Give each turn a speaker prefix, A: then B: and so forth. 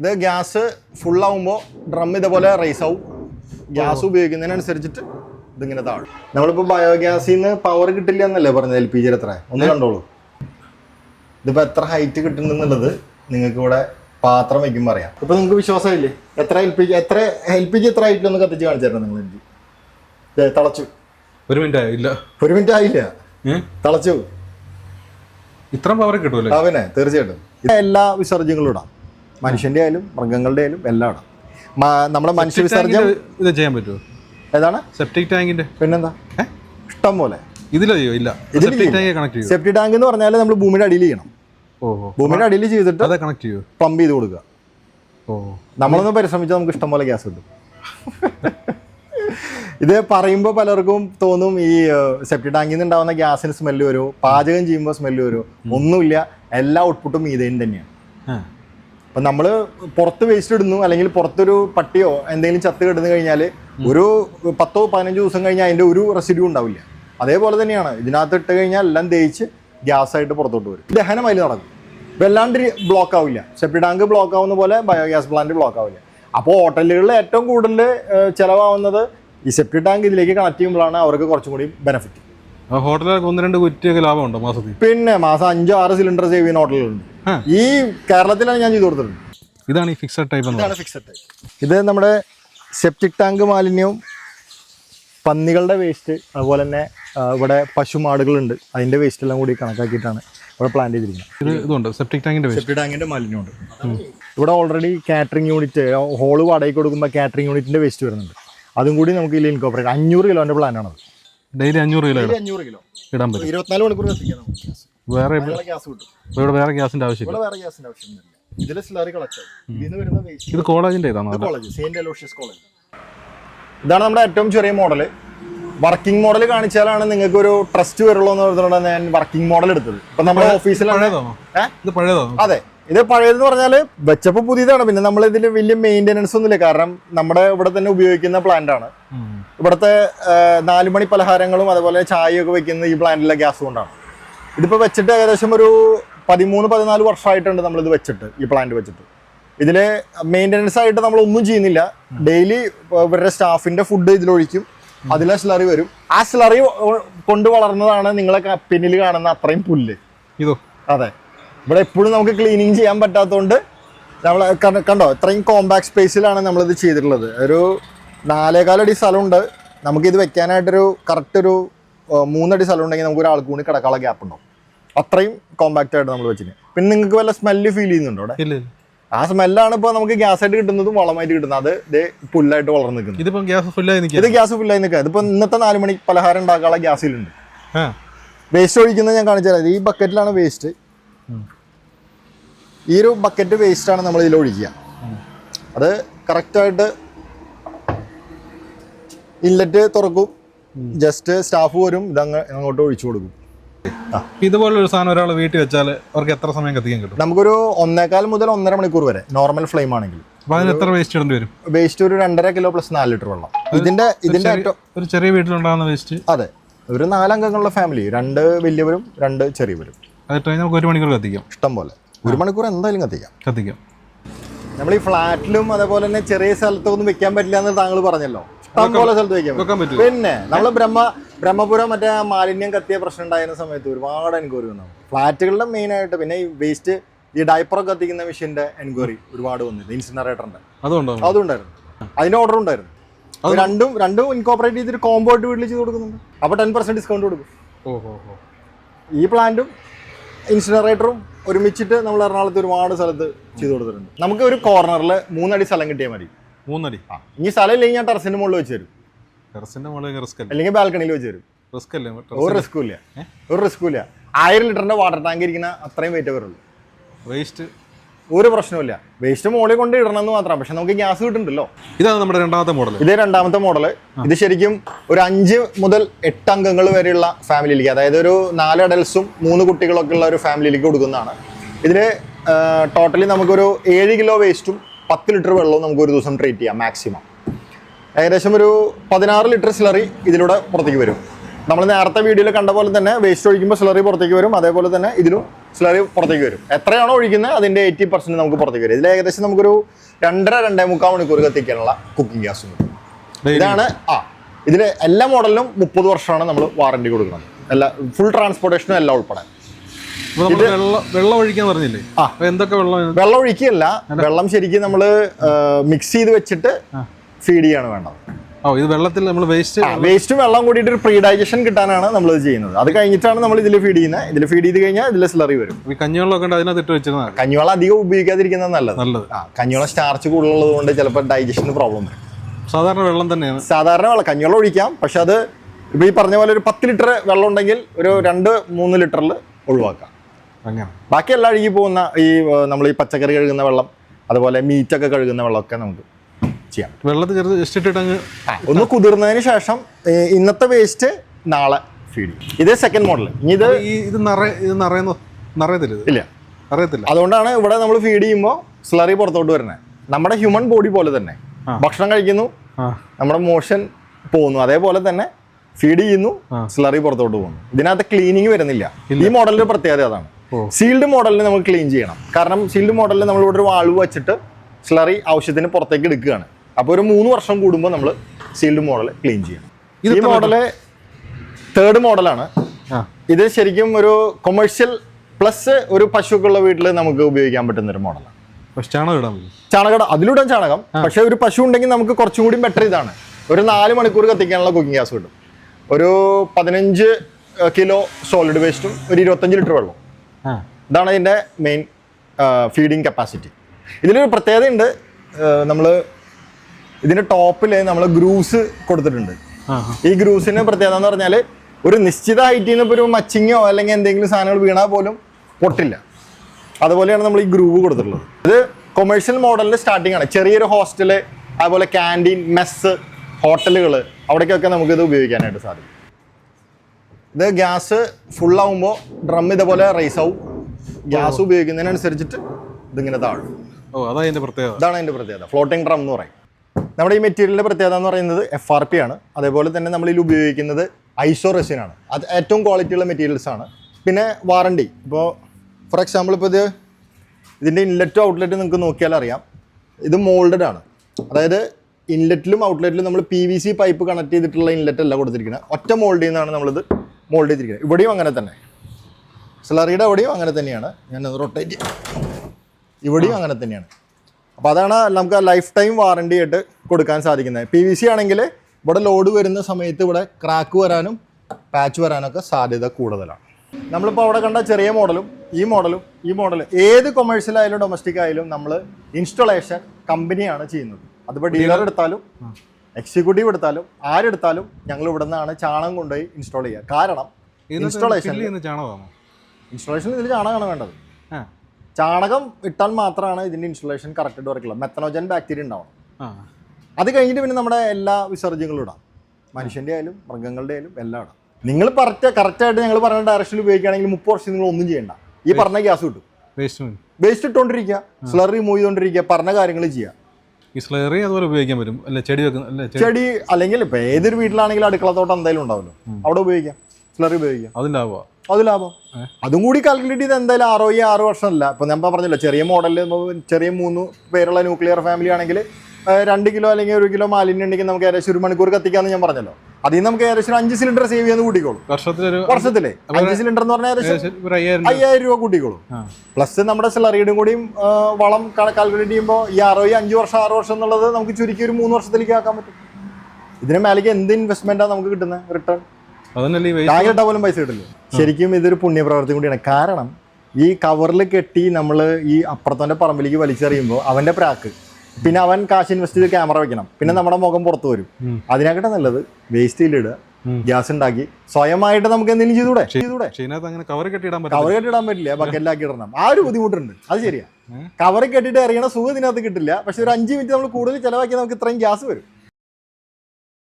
A: ഇത് ഗ്യാസ് ഫുള്ളാവുമ്പോൾ ഡ്രം ഇതേപോലെ റൈസ് ആവും. ഗ്യാസ് ഉപയോഗിക്കുന്നതിനനുസരിച്ചിട്ട് ഇതിങ്ങനെ താഴും. നമ്മളിപ്പോൾ ബയോഗ്യാസിൽ നിന്ന് പവർ കിട്ടില്ല എന്നല്ലേ പറഞ്ഞത് എൽ പി ജി എത്ര ഒന്ന് കണ്ടോളൂ. ഇതിപ്പോൾ എത്ര ഹൈറ്റ് കിട്ടുന്നുള്ളത് നിങ്ങൾക്ക് ഇവിടെ പാത്രം വയ്ക്കുമ്പോൾ അറിയാം ഇപ്പോൾ നിങ്ങൾക്ക് വിശ്വാസമില്ലേ എത്ര എൽ പി ജി എത്ര എൽ പി ജി എത്ര ഹൈറ്റിലൊന്ന് കത്തിച്ച് കാണിച്ചായിരുന്നു നിങ്ങൾ എനിക്ക്? തിളച്ചു.
B: ഒരു മിനിറ്റ് ആയില്ല
A: ഒരു മിനിറ്റ് ആയില്ല. തിളച്ചു.
B: ഇത്ര പവർ കിട്ടുമല്ലോ?
A: അവനെ തീർച്ചയായിട്ടും. എല്ലാ വിസർജ്യങ്ങളും ഇടാം. മനുഷ്യന്റെ ആയാലും മൃഗങ്ങളുടെ ആയാലും എല്ലാം നമ്മുടെ മനുഷ്യ വിസർജ്യം
B: ഇത് ചെയ്യാൻ പറ്റുമോ
A: ഏതാണ്?
B: സെപ്റ്റിക് ടാങ്കിന്റെ
A: പിന്നെന്താ? ഇഷ്ടം പോലെ.
B: ഇതിലോ ഇല്ല. സെപ്റ്റിക് ടാങ്ക്
A: എന്ന് പറഞ്ഞാൽ നമ്മൾ ഭൂമിയുടെ അടിയിൽ ചെയ്യണം.
B: ഓ
A: ഭൂമിയുടെ അടിയിൽ ചെയ്തിട്ട്
B: അത് കണക്ട് ചെയ്യോ?
A: പമ്പ് ചെയ്ത് കൊടുക്കുക.
B: ഓ
A: നമ്മളൊന്ന് പരിശ്രമിച്ചാൽ നമുക്ക് ഇഷ്ടം പോലെ ഗ്യാസ് കിട്ടും. ഇത് പറയുമ്പോൾ പലർക്കും തോന്നും ഈ സെപ്റ്റി ടാങ്കിൽ നിന്ന് ഉണ്ടാവുന്ന ഗ്യാസിന് സ്മെല്ല് വരുമോ പാചകം ചെയ്യുമ്പോൾ സ്മെല്ല് വരുമോ ഒന്നുമില്ല. എല്ലാ ഔട്ട്പുട്ടും മീതേൻ തന്നെയാണ്. അപ്പം നമ്മൾ പുറത്ത് വേസ്റ്റ് ഇടുന്നു അല്ലെങ്കിൽ പുറത്തൊരു പട്ടിയോ എന്തെങ്കിലും ചത്ത് കിടന്നു കഴിഞ്ഞാൽ ഒരു പത്തോ പതിനഞ്ചോ ദിവസം കഴിഞ്ഞാൽ അതിന്റെ ഒരു റെസിഡ്യൂ ഉണ്ടാവില്ല. അതേപോലെ തന്നെയാണ് ഇതിനകത്ത് ഇട്ട് കഴിഞ്ഞാൽ എല്ലാം തേച്ച് ഗ്യാസായിട്ട് പുറത്തോട്ട് വരും. ദഹനം അതിൽ നടക്കും. വല്ലാണ്ട് ബ്ലോക്ക് ആവില്ല. സെപ്റ്റി ടാങ്ക് ബ്ലോക്ക് ആവുന്ന പോലെ ബയോഗ്യാസ് പ്ലാന്റ് ബ്ലോക്ക് ആവില്ല. അപ്പോൾ ഹോട്ടലുകളിൽ ഏറ്റവും കൂടുതൽ ചിലവാകുന്നത് ഈ സെപ്റ്റി ടാങ്ക് ഇതിലേക്ക് കണക്ട് ചെയ്യുമ്പോഴാണ് അവർക്ക് കുറച്ചും കൂടി ബെനിഫിറ്റ്
B: ഹോട്ടലുകൾക്ക് ഒന്ന് രണ്ട് കുറ്റിയൊക്കെ ലാഭമുണ്ടോ മാസത്തിൽ?
A: പിന്നെ മാസം അഞ്ചോ ആറ് സിലിണ്ടർ സേവ് ചെയ്യുന്ന ഹോട്ടലുകളുണ്ട്. ഈ കേരളത്തിലാണ് ഞാൻ ചെയ്തു കൊടുത്തിട്ടുണ്ട്
B: ഇതാണ് ഈ ഫിക്സഡ് ടൈപ്പ്
A: ഇതാണ് ഫിക്സഡ് ടൈപ്പ് ഇത് നമ്മുടെ സെപ്റ്റിക് ടാങ്ക് മാലിന്യവും പന്നികളുടെ വേസ്റ്റ് അതുപോലെ തന്നെ ഇവിടെ പശുമാടുകളുണ്ട്. അതിന്റെ വേസ്റ്റ് എല്ലാം കൂടി കണക്കാക്കിയിട്ടാണ് ഇവിടെ പ്ലാൻ ചെയ്തിരിക്കുന്നത്.
B: ഇത് ഇതുണ്ട് സെപ്റ്റിക് ടാങ്കിന്റെ വേസ്റ്റ്
A: സെപ്റ്റിക് ടാങ്കിന്റെ മാലിന്യമുണ്ട്. ഇവിടെ ഓൾറെഡി കാറ്ററിംഗ് യൂണിറ്റ് ഹോൾ വാടകയ്ക്ക് കൊടുക്കുമ്പോൾ കാറ്ററിംഗ് യൂണിറ്റിന്റെ വേസ്റ്റ് വരുന്നുണ്ട്. അതും കൂടി നമുക്ക് ഇതിൽ ഇൻകോപ്പറേറ്റ് അഞ്ഞൂറ് കിലോന്റെ പ്ലാനാണ്
B: ഡെയിലി അഞ്ഞൂറ് കിലോ
A: അഞ്ഞൂറ് കിലോ.
B: ഇടാൻ പറ്റും.
A: ഇരുപത്തിനാല് മണിക്കൂർ കത്തിക്കാം
B: വേറെ
A: ഗ്യാസ് കിട്ടും.
B: ഇവിടെ വേറെ ഗ്യാസിന്റെ ആവശ്യമില്ല.
A: ഇവിടെ വേറെ ഗ്യാസിന്റെ ആവശ്യമൊന്നുമില്ല. ഇതിലെ സ്ലറി കളക്ട് വരുന്ന വേസ്റ്റ്
B: ഇത് കോളേജിന്റെ ഇതാണോ
A: ഇത് കോളേജ് സെയിന്റ് അലോഷ്യസ് കോളേജ് ഇതാണ് നമ്മുടെ ഏറ്റവും ചെറിയ മോഡൽ വർക്കിംഗ് മോഡൽ കാണിച്ചാലാണ് നിങ്ങൾക്ക് ഒരു ട്രസ്റ്റ് വരുള്ളൂ എന്ന് പറഞ്ഞിട്ടാണ് ഞാൻ വർക്കിംഗ് മോഡൽ എടുത്തത്. ഇപ്പൊ നമ്മുടെ ഓഫീസിലാണ്? അതെ. ഇത് പഴയതെന്ന് പറഞ്ഞാൽ വെച്ചപ്പോൾ പുതിയതാണ്. പിന്നെ നമ്മൾ ഇതിൽ വലിയ മെയിന്റെനൻസ് ഒന്നുമില്ല. കാരണം നമ്മുടെ ഇവിടെ തന്നെ ഉപയോഗിക്കുന്ന പ്ലാന്റ് ആണ്. ഇവിടുത്തെ നാലുമണി മണി പലഹാരങ്ങളും അതുപോലെ ചായയൊക്കെ വെക്കുന്നത് ഈ പ്ലാന്റിലെ ഗ്യാസ് കൊണ്ടാണ്. ഇതിപ്പോൾ വെച്ചിട്ട് ഏകദേശം ഒരു പതിമൂന്ന് പതിനാല് വർഷമായിട്ടുണ്ട് നമ്മളിത് വെച്ചിട്ട് ഈ പ്ലാന്റ് വെച്ചിട്ട്. ഇതിൽ മെയിന്റെനൻസ് ആയിട്ട് നമ്മൾ ഒന്നും ചെയ്യുന്നില്ല ഡെയിലി ഇവരുടെ സ്റ്റാഫിന്റെ ഫുഡ് ഇതിലൊഴിക്കും. അതിലെ സ്ലറി വരും. ആ സ്ലറി കൊണ്ട് വളർന്നതാണ് നിങ്ങളെ പിന്നിൽ കാണുന്ന അത്രയും പുല്ല്.
B: ഇതോ?
A: അതെ. ഇവിടെ എപ്പോഴും നമുക്ക് ക്ലീനിങ് ചെയ്യാൻ പറ്റാത്തതുകൊണ്ട് നമ്മൾ കണ്ടോ? ഇത്രയും കോമ്പാക്ട് സ്പേസിലാണ് നമ്മളിത് ചെയ്തിട്ടുള്ളത്. ഒരു നാലേകാലടി സ്ഥലമുണ്ട്. നമുക്കിത് വെക്കാനായിട്ടൊരു കറക്റ്റ് ഒരു മൂന്നടി സ്ഥലം ഉണ്ടെങ്കിൽ നമുക്ക് ഒരാൾക്ക് കൂടി കിടക്കാനുള്ള ഗ്യാപ്പ് ഉണ്ടാവും. അത്രയും കോമ്പാക്റ്റ് ആയിട്ട് നമ്മൾ വെച്ചിന്. പിന്നെ നിങ്ങൾക്ക് വല്ല സ്മെല്ല് ഫീൽ ചെയ്യുന്നുണ്ടോ അവിടെ? ആ സ്മെല്ലാണ് ഇപ്പോൾ നമുക്ക് ഗ്യാസ് ആയിട്ട് കിട്ടുന്നതും വളമായിട്ട് കിട്ടുന്നത്. അത് പുല്ലായിട്ട് വളർന്നു നിൽക്കുന്നത്
B: ഇതിപ്പം ഗ്യാസ് ഫുള്ളായി നിൽക്കുക
A: ഇത് ഗ്യാസ് ഫുല്ലായി നിൽക്കുക ഇതിപ്പോൾ ഇന്നത്തെ നാല് മണി പലഹാരം ഉണ്ടാക്കാനുള്ള ഗ്യാസിലുണ്ട് വേസ്റ്റ് ഒഴിക്കുന്നത് ഞാൻ കാണിച്ചു തരാം. ഈ ബക്കറ്റിലാണ് വേസ്റ്റ് ഈ ഒരു ബക്കറ്റ് വേസ്റ്റ് ആണ് നമ്മൾ ഇതിൽ ഒഴിക്കുക. അത് കറക്റ്റായിട്ട് ഇൻലെറ്റ് തുറക്കും. ജസ്റ്റ് സ്റ്റാഫ് വരും ഇതങ്ങ് അങ്ങോട്ട് ഒഴിച്ചു കൊടുക്കും.
B: ഇതുപോലൊരു സാധനം ഒരാൾ വീട്ടിൽ വെച്ചാൽ അവർക്ക് എത്ര സമയം കത്തിക്കാൻ കിട്ടും?
A: നമുക്കൊരു ഒന്നേക്കാൽ മുതൽ ഒന്നര മണിക്കൂർ വരെ നോർമൽ ഫ്ലെയിം ആണെങ്കിൽ.
B: എത്ര വേസ്റ്റ് ഇടേണ്ടി വരും?
A: വേസ്റ്റ് ഒരു രണ്ടര കിലോ പ്ലസ് നാല് ലിറ്റർ വെള്ളം. ഇതിന്റെ ഇതിന്റെ
B: ഒരു ചെറിയ വീട്ടിലുണ്ടാകുന്ന വേസ്റ്റ്
A: അതെ. ഒരു നാലംഗങ്ങളുടെ ഫാമിലി രണ്ട് വലിയവരും രണ്ട് ചെറിയവരും
B: അതിട്ട് നമുക്ക് ഒരു മണിക്കൂർ കത്തിക്കാം.
A: ഇഷ്ടം പോലെ. ഒരു മണിക്കൂർ എന്തായാലും കത്തിക്കാം.
B: കത്തിക്കാം.
A: നമ്മൾ ഈ ഫ്ലാറ്റിലും അതേപോലെ തന്നെ ചെറിയ സ്ഥലത്തൊന്നും വെക്കാൻ പറ്റില്ല എന്ന് താങ്കൾ പറഞ്ഞല്ലോ. ഇഷ്ടം പോലെ സ്ഥലത്ത് വെക്കാൻ പറ്റും. പിന്നെ നമ്മൾ ബ്രഹ്മ ബ്രഹ്മപുരം മറ്റേ മാലിന്യം കത്തിയ പ്രശ്നം ഉണ്ടായിരുന്ന സമയത്ത് ഒരുപാട് എൻക്വയറി വന്നു. ഫ്ലാറ്റുകളുടെ മെയിൻ ആയിട്ട് പിന്നെ ഈ വേസ്റ്റ് ഈ ഡൈപ്പറൊക്കെ കത്തിക്കുന്ന മെഷീന്റെ എൻക്വയറി ഒരുപാട് വന്നിരുന്നു ഇൻസിനറേറ്ററിന്റെ
B: അതുണ്ടായിരുന്നു
A: അതും ഉണ്ടായിരുന്നു അതിന്റെ ഓർഡർ ഉണ്ടായിരുന്നു. അത് രണ്ടും രണ്ടും ഇൻകോപ്പറേറ്റ് ചെയ്തിട്ട് കോംബോ ആയിട്ട് വീട്ടിൽ ചെയ്ത് കൊടുക്കുന്നുണ്ട്. അപ്പോൾ ടെൻ പെർസെന്റ് ഡിസ്കൗണ്ട് കൊടുക്കും. ഈ പ്ലാന്റും ഇൻസിനറേറ്ററും ഒരുമിച്ചിട്ട് നമ്മൾ എറണാകുളത്ത് ഒരുപാട് സ്ഥലത്ത് ചെയ്തു കൊടുത്തിട്ടുണ്ട്. നമുക്ക് ഒരു കോർണറിൽ മൂന്നടി സ്ഥലം കിട്ടിയാൽ മതി.
B: മൂന്നടി.
A: ഇനി സ്ഥലം ഇല്ലെങ്കിൽ ഞാൻ ടെറസിന്റെ മുകളിൽ വെച്ച് തരും.
B: ടെറസിന്റെ മുകളിൽ റിസ്ക് അല്ല?
A: അല്ലെങ്കിൽ ബാൽക്കണിയിൽ വെച്ച് തരും.
B: റിസ്ക് അല്ലേ?
A: ഒരു റിസ്ക്കും ഇല്ല. ഒരു റിസ്ക്കും ഇല്ല. ആയിരം ലിറ്ററിന്റെ വാട്ടർ ടാങ്ക് ഇരിക്കുന്ന അത്രയും വെയിറ്റ് വരുള്ളൂ
B: വേസ്റ്റ്
A: ഒരു പ്രശ്നമില്ല വേസ്റ്റ് മുകളിൽ കൊണ്ട് ഇടണം എന്ന് മാത്രം. പക്ഷെ നമുക്ക് ഗ്യാസ് കിട്ടുന്നുണ്ടല്ലോ.
B: ഇതാണ് നമ്മുടെ രണ്ടാമത്തെ മോഡൽ
A: ഇതേ രണ്ടാമത്തെ മോഡൽ ഇത് ശരിക്കും ഒരു അഞ്ച് മുതൽ എട്ട് അംഗങ്ങൾ വരെയുള്ള ഫാമിലിയിലേക്ക് അതായത് ഒരു നാല് അഡൽസും മൂന്ന് കുട്ടികളൊക്കെ ഉള്ള ഒരു ഫാമിലിയിലേക്ക് കൊടുക്കുന്നതാണ്. ഇതിൽ ടോട്ടലി നമുക്കൊരു ഏഴ് കിലോ വേസ്റ്റും പത്ത് ലിറ്റർ വെള്ളവും നമുക്ക് ഒരു ദിവസം ട്രീറ്റ് ചെയ്യാം മാക്സിമം ഏകദേശം ഒരു പതിനാറ് ലിറ്റർ സ്ലറി ഇതിലൂടെ പുറത്തേക്ക് വരും. നമ്മൾ നേരത്തെ വീഡിയോയിൽ കണ്ട പോലെ തന്നെ വേസ്റ്റ് ഒഴിക്കുമ്പോൾ സ്ലറി പുറത്തേക്ക് വരും. അതേപോലെ തന്നെ ഇതിലും സ്ലറി പുറത്തേക്ക് വരും. എത്രയാണോ ഒഴിക്കുന്നത് അതിന്റെ എയ്റ്റി പെർസെന്റ് നമുക്ക് പുറത്തേക്ക് വരും. ഇതിൽ ഏകദേശം നമുക്കൊരു രണ്ടര രണ്ടേ മുക്കാൽ മണിക്കൂർ കത്തിക്കാനുള്ള കുക്കിംഗ് ഗ്യാസ് ഉണ്ട്. ഇതാണ് ആ ഇതിൽ എല്ലാ മോഡലിനും മുപ്പത് വർഷമാണ് നമ്മൾ വാറണ്ടി കൊടുക്കുന്നത്. എല്ലാ ഫുൾ ട്രാൻസ്പോർട്ടേഷനും എല്ലാം ഉൾപ്പെടെ.
B: വെള്ളം ഒഴിക്കാൻ പറഞ്ഞില്ലേ. എന്തൊക്കെ വെള്ളം
A: വെള്ളം ഒഴിക്കുകയല്ല വെള്ളം ശരിക്കും നമ്മൾ മിക്സ് ചെയ്ത് വെച്ചിട്ട് ഫീഡ് ചെയ്യാണ് വേണ്ടത്.
B: ഓ ഇത് വെള്ളത്തിൽ നമ്മൾ വേസ്റ്റ്
A: വേസ്റ്റും വെള്ളം കൂടിയിട്ട് ഒരു പ്രീ ഡൈജഷൻ കിട്ടാനാണ് നമ്മൾ ഇത് ചെയ്യുന്നത്. അത് കഴിഞ്ഞിട്ടാണ് നമ്മൾ ഇതിൽ ഫീഡ് ചെയ്യുന്നത്. ഇതിൽ ഫീഡ് ചെയ്ത് കഴിഞ്ഞാൽ ഇതിൽ സ്ലറി വരും.
B: ഈ കഞ്ഞിവെള്ളമൊക്കെ അതിനകത്ത് ഇട്ട് വെച്ചിരുന്ന
A: കഞ്ഞിവെള്ളം അധികം ഉപയോഗിക്കാതിരിക്കുന്നത് നല്ലത്.
B: നല്ലത്.
A: ആ കഞ്ഞിവെള്ളം സ്റ്റാർച്ച് കൂടുതലുള്ളത് കൊണ്ട് ചിലപ്പോൾ ഡൈജഷന് പ്രോബ്ലം വരും.
B: സാധാരണ വെള്ളം തന്നെയാണ്.
A: സാധാരണ വെള്ളം കഞ്ഞിവെള്ളം ഒഴിക്കാം. പക്ഷെ അത് ഇപ്പൊ ഈ പറഞ്ഞ പോലെ ഒരു പത്ത് ലിറ്റർ വെള്ളം ഉണ്ടെങ്കിൽ ഒരു രണ്ട് മൂന്ന് ലിറ്ററിൽ ഒഴിവാക്കാം.
B: അങ്ങനെ
A: ബാക്കി എല്ലാം അഴുകി പോകുന്ന ഈ നമ്മൾ ഈ പച്ചക്കറി കഴുകുന്ന വെള്ളം അതുപോലെ മീറ്റൊക്കെ കഴുകുന്ന വെള്ളമൊക്കെ നമുക്ക് ചെയ്യാം.
B: വെള്ളത്തിൽ ചെറുത് ജസ്റ്റ് ഇട്ടിട്ട് അങ്ങ്
A: ഒന്ന് കുതിർന്നതിന് ശേഷം ഇന്നത്തെ വേസ്റ്റ് നാളെ ഫീഡ് ചെയ്യും. ഇത് സെക്കൻഡ് മോഡൽ ഇനി ഇത്
B: ഈ ഇത് നിറയെ ഇത് നിറയുന്നു നിറയത്തില്ല ഇത്?
A: ഇല്ല.
B: അറിയത്തില്ല.
A: അതുകൊണ്ടാണ് ഇവിടെ നമ്മൾ ഫീഡ് ചെയ്യുമ്പോൾ സ്ലറി പുറത്തോട്ട് വരുന്നത് നമ്മുടെ ഹ്യൂമൻ ബോഡി പോലെ തന്നെ. ഭക്ഷണം കഴിക്കുന്നു നമ്മുടെ മോഷൻ പോകുന്നു. അതേപോലെ തന്നെ ഫീഡ് ചെയ്യുന്നു സ്ലറി പുറത്തോട്ട് പോകുന്നു. ഇതിനകത്ത് ക്ലീനിങ് വരുന്നില്ല. ഈ മോഡലിന്റെ പ്രത്യേകത അതാണ്. സീൽഡ് മോഡലിന് നമുക്ക് ക്ലീൻ ചെയ്യണം. കാരണം സീൽഡ് മോഡലിൽ നമ്മൾ ഇവിടെ ഒരു വാൾവ് വെച്ചിട്ട് സ്ലറി ആവശ്യത്തിന് പുറത്തേക്ക് എടുക്കുകയാണ്. അപ്പോൾ ഒരു മൂന്ന് വർഷം കൂടുമ്പോൾ നമ്മൾ സീൽഡ് മോഡൽ ക്ലീൻ ചെയ്യണം.
B: ഇത്
A: ഈ മോഡൽ തേർഡ് മോഡലാണ് ഇത് ശരിക്കും ഒരു കൊമേഴ്ഷ്യൽ പ്ലസ് ഒരു പശുക്കുള്ള വീട്ടിൽ നമുക്ക് ഉപയോഗിക്കാൻ പറ്റുന്ന ഒരു മോഡലാണ്
B: ചാണകം
A: അതിലൂടെ ചാണകം. പക്ഷെ ഒരു പശു ഉണ്ടെങ്കിൽ നമുക്ക് കുറച്ചും കൂടി ബെറ്റർ ഇതാണ്. ഒരു നാല് മണിക്കൂർ കത്തിക്കാനുള്ള കുക്കിംഗ് ഗ്യാസ് കിട്ടും. ഒരു പതിനഞ്ച് കിലോ സോളിഡ് വേസ്റ്റും ഒരു ഇരുപത്തഞ്ച് ലിറ്റർ വെള്ളം ഇതാണ് ഇതിന്റെ മെയിൻ ഫീഡിങ് കപ്പാസിറ്റി ഇതിലൊരു പ്രത്യേകതയുണ്ട് നമ്മൾ ഇതിന്റെ ടോപ്പിൽ നമ്മൾ ഗ്രൂസ് കൊടുത്തിട്ടുണ്ട്. ഈ ഗ്രൂസിന് പ്രത്യേകത എന്ന് പറഞ്ഞാൽ ഒരു നിശ്ചിത ഹൈറ്റിൽ നിന്ന് ഇപ്പോൾ ഒരു മച്ചിങ്ങോ അല്ലെങ്കിൽ എന്തെങ്കിലും സാധനങ്ങൾ വീണാൽ പോലും പൊട്ടില്ല. അതുപോലെയാണ് നമ്മൾ ഈ ഗ്രൂവ് കൊടുത്തിട്ടുള്ളത്. ഇത് കൊമേഴ്ഷ്യൽ മോഡലിന്റെ സ്റ്റാർട്ടിംഗ് ആണ്. ചെറിയൊരു ഹോസ്റ്റൽ അതുപോലെ ക്യാന്റീൻ മെസ്സ് ഹോട്ടലുകൾ അവിടേക്കൊക്കെ നമുക്ക് ഇത് ഉപയോഗിക്കാനായിട്ട് സാധിക്കും. ഇത് ഗ്യാസ് ഫുള്ളാവുമ്പോൾ ഡ്രം ഇതേപോലെ റൈസ് ആവും. ഗ്യാസ് ഉപയോഗിക്കുന്നതിനനുസരിച്ചിട്ട് ഇതിങ്ങനെ താഴും.
B: ഓ അതാ അതിന്റെ പ്രത്യേകത.
A: ഇതാണ് അതിന്റെ പ്രത്യേകത. ഫ്ലോട്ടിംഗ് ഡ്രം എന്ന് പറയും. നമ്മുടെ ഈ മെറ്റീരിയലിന്റെ പ്രത്യേകത എന്ന് പറയുന്നത് എഫ് ആർ പി ആണ്. അതേപോലെ തന്നെ നമ്മളിൽ ഉപയോഗിക്കുന്നത് ഐസോ റെസിനാണ് അത് ഏറ്റവും ക്വാളിറ്റി ഉള്ള മെറ്റീരിയൽസ് ആണ്. പിന്നെ വാറണ്ടി ഇപ്പോൾ ഫോർ എക്സാമ്പിൾ ഇപ്പോൾ ഇത് ഇതിന്റെ ഇൻലെറ്റും ഔട്ട്ലെറ്റും നിങ്ങൾക്ക് നോക്കിയാൽ അറിയാം. ഇത് മോൾഡഡ് ആണ്. അതായത് ഇൻലെറ്റിലും ഔട്ട്ലെറ്റിലും നമ്മൾ P V C pipe connect ചെയ്തിട്ടുള്ള ഇൻലെറ്റ് അല്ല കൊടുത്തിരിക്കുന്നത്. ഒറ്റ മോൾഡിൽ നിന്നാണ് നമ്മളിത് മോൾഡ് ചെയ്തിരിക്കുന്നത്. ഇവിടെയും അങ്ങനെ തന്നെ. സ്ലറിയുടെ അവിടെയും അങ്ങനെ തന്നെയാണ്. ഞാൻ റൊട്ടേറ്റ് ഇവിടെയും അങ്ങനെ തന്നെയാണ്. അപ്പോൾ അതാണ് നമുക്ക് ലൈഫ് ടൈം വാറണ്ടി ആയിട്ട് കൊടുക്കാൻ സാധിക്കുന്നത്. പി വി സി ആണെങ്കിൽ ഇവിടെ ലോഡ് വരുന്ന സമയത്ത് ഇവിടെ ക്രാക്ക് വരാനും പാച്ച് വരാനൊക്കെ സാധ്യത കൂടുതലാണ്. നമ്മളിപ്പോൾ അവിടെ കണ്ട ചെറിയ മോഡലും ഈ മോഡലും ഈ മോഡൽ ഏത് കൊമേഴ്ഷ്യൽ ആയാലും ഡൊമസ്റ്റിക് ആയാലും നമ്മൾ ഇൻസ്റ്റലേഷൻ കമ്പനിയാണ് ചെയ്യുന്നത്. അതിപ്പോൾ ഡീലർ എടുത്താലും എക്സിക്യൂട്ടീവ് എടുത്താലും ആരെടുത്താലും ഞങ്ങൾ ഇവിടെ നിന്നാണ് ചാണകം കൊണ്ടുപോയി ഇൻസ്റ്റാൾ ചെയ്യുക. കാരണം
B: ഇൻസ്റ്റാളേഷൻ
A: ഇൻസ്റ്റാളേഷൻ ഇതിൽ ചാണകമാണ്? വേണ്ടത്. ചാണകം ഇട്ടാൽ മാത്രമാണ് ഇതിന്റെ ഇൻസ്റ്റാളേഷൻ കറക്റ്റ് വർക്കുള്ളത് മെത്തനോജൻ ബാക്ടീരിയ ഉണ്ടാവണം. അത് കഴിഞ്ഞിട്ട് പിന്നെ നമ്മുടെ എല്ലാ വിസർജ്യങ്ങളും ഇടാം. മനുഷ്യന്റെ ആയാലും മൃഗങ്ങളുടെ ആയാലും എല്ലാം ഇടാം. നിങ്ങൾ പറഞ്ഞ കറക്റ്റായിട്ട് ഞങ്ങൾ പറഞ്ഞ ഡയറക്ഷനിൽ ഉപയോഗിക്കുകയാണെങ്കിൽ മുപ്പത് വർഷം നിങ്ങൾ ഒന്നും ചെയ്യണ്ട. ഈ പറഞ്ഞ ഗ്യാസ് കിട്ടും.
B: വേസ്റ്റ്
A: ഇട്ടുകൊണ്ടിരിക്കുക സ്ലർ റിമൂവ് ചെയ്തുകൊണ്ടിരിക്കുക പറഞ്ഞ കാര്യങ്ങൾ ചെയ്യുക.
B: ഈ സ്ലറി അതുപോലെ ഉപയോഗിക്കാൻ പറ്റും. അല്ല ചെടി വെക്കുന്ന ചെടി?
A: അല്ലെങ്കിൽ ഇപ്പൊ ഏതൊരു വീട്ടിലാണെങ്കിലും അടുക്കളത്തോട്ടം എന്തായാലും ഉണ്ടാവുമല്ലോ അവിടെ ഉപയോഗിക്കാം. സ്ലറി ഉപയോഗിക്കാം.
B: അത് ലാഭമാണ്
A: അത് ലാഭം. അതും കൂടി കാൽക്കുലേറ്റ് ചെയ്ത് എന്തായാലും ആറോ ഈ ആറ് വർഷമല്ല. ഇപ്പൊ ഞാൻ പറഞ്ഞല്ലോ ചെറിയ മോഡലിൽ ചെറിയ മൂന്ന് പേരുള്ള ന്യൂക്ലിയർ ഫാമിലി ആണെങ്കിൽ രണ്ട് കിലോ അല്ലെങ്കിൽ ഒരു കിലോ മാലിന്യം ഉണ്ടെങ്കിൽ നമുക്ക് ഏകദേശം ഒരു മണിക്കൂർ കത്തിക്കാന്ന് ഞാൻ പറഞ്ഞല്ലോ. അതിൽ നിന്ന് നമുക്ക് ഏകദേശം അഞ്ച് സിലിണ്ടർ സേവ് ചെയ്യാൻ കൂട്ടിക്കോളും. വർഷത്തിലെ. അഞ്ച് സിലിണ്ടർ എന്ന് പറഞ്ഞാൽ ഏകദേശം
B: അയ്യായിരം രൂപ.
A: കൂട്ടിക്കോളൂ. പ്ലസ് നമ്മുടെ സിലറിയുടെയും കൂടിയും വളം കാൽക്കുലേറ്റ് ചെയ്യുമ്പോൾ ഈ ആറോ ഈ അഞ്ച് വർഷം ആറ് വർഷം എന്നുള്ളത് നമുക്ക് ചുരുക്കി ഒരു മൂന്ന് വർഷത്തിലേക്ക് ആക്കാൻ പറ്റും. ഇതിന് മേലേക്ക് എന്ത് ഇൻവെസ്റ്റ്മെന്റാണ് നമുക്ക് കിട്ടുന്നത്? റിട്ടേൺ ഇട്ടാൽ പോലും പൈസ കിട്ടില്ല. ശരിക്കും ഇതൊരു പുണ്യപ്രവർത്തി കൂടിയാണ്. കാരണം ഈ കവറിൽ കെട്ടി നമ്മൾ ഈ അപ്പുറത്തവന്റെ പറമ്പിലേക്ക് വലിച്ചെറിയുമ്പോൾ അവന്റെ പ്രാക്ക്. പിന്നെ അവൻ കാശ് ഇൻവെസ്റ്റ് ചെയ്ത് ക്യാമറ വെക്കണം. പിന്നെ നമ്മുടെ മുഖം പുറത്ത് വരും. അതിനെക്കാട്ടെ നല്ലത് വേസ്റ്റിലിടുക. ഗ്യാസ് ഉണ്ടാക്കി. സ്വയമായിട്ട് നമുക്ക് എന്തെങ്കിലും ചെയ്തൂടെ ചെയ്തൂടെ
B: കവർ കെട്ടിടാൻ
A: കവർ കെട്ടിടാൻ പറ്റില്ല. ബക്കറ്റിലാക്കി ഇടണം. ആ ഒരു ബുദ്ധിമുട്ടുണ്ട്. അത് ശരിയാ? കവർ കെട്ടിട്ട് ഇറങ്ങണ സുഖം ഇതിനകത്ത് കിട്ടില്ല. പക്ഷെ ഒരു അഞ്ച് മിനിറ്റ് നമ്മൾ കൂടുതൽ ചിലവാക്കി നമുക്ക് ഇത്രയും ഗ്യാസ് വരും.